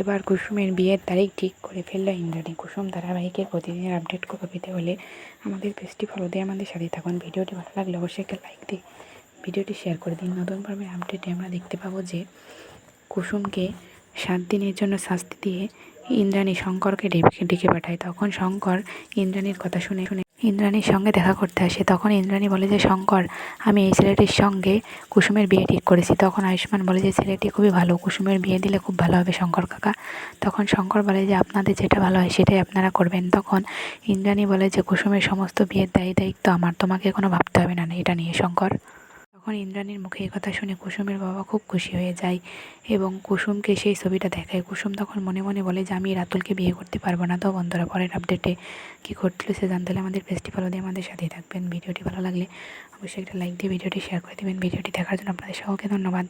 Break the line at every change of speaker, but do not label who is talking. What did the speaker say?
এবার কুসুমের বিয়ের তারিখ ঠিক করে ফেলল ইন্দ্রাণী। কুসুম ধারাবাহিকের প্রতিদিনের আপডেটগুলো পেতে হলে আমাদের পেজটি ফলো দিয়ে আমাদের সাথে থাকুন। ভিডিওটি ভালো লাগলে অবশ্যই একটা লাইক দিয়ে ভিডিওটি শেয়ার করে দিন। নতুন পর্বের আপডেটে আমরা দেখতে পাবো যে কুসুমকে সাত দিনের জন্য শাস্তি দিয়ে ইন্দ্রাণী শঙ্করকে ডেকে ডেকে পাঠায়। তখন শঙ্কর ইন্দ্রাণীর কথা শুনে শুনে ইন্দ্রাণীর সঙ্গে দেখা করতে আসে। তখন ইন্দ্রাণী বলে যে, শঙ্কর, আমি এই ছেলেটির সঙ্গে কুসুমের বিয়ে ঠিক করেছি। তখন আয়ুষ্মান বলে যে, ছেলেটি খুবই ভালো, কুসুমের বিয়ে দিলে খুব ভালো হবে শঙ্কর কাকা। তখন শঙ্কর বলে যে, আপনাদের যেটা ভালো হয় সেটাই আপনারা করবেন। তখন ইন্দ্রাণী বলে যে, কুসুমের সমস্ত বিয়ের দায়ী দায়িত্ব আমার, তোমাকে কোনো ভাবতে হবে না, এটা নিয়ে শঙ্কর। তখন ইন্দ্রাণীর মুখে কথা শুনে কুসুমের বাবা খুব খুশি হয়ে যায় এবং কুসুমকে সেই ছবিটা দেখায়। কুসুম তখন মনে মনে বলে, যে আমি রাতুলকে বিয়ে করতে পারব না তো বন্ধুরা, পরের আপডেটে কী ঘটলো সে জানতে হলে আমাদের পেজটি ফলো দিয়ে আমাদের সাথেই থাকবেন। ভিডিওটি ভালো লাগলে অবশ্যই একটা লাইক দিয়ে ভিডিওটি শেয়ার করে দেবেন। ভিডিওটি দেখার জন্য আপনাদের সকলকে ধন্যবাদ।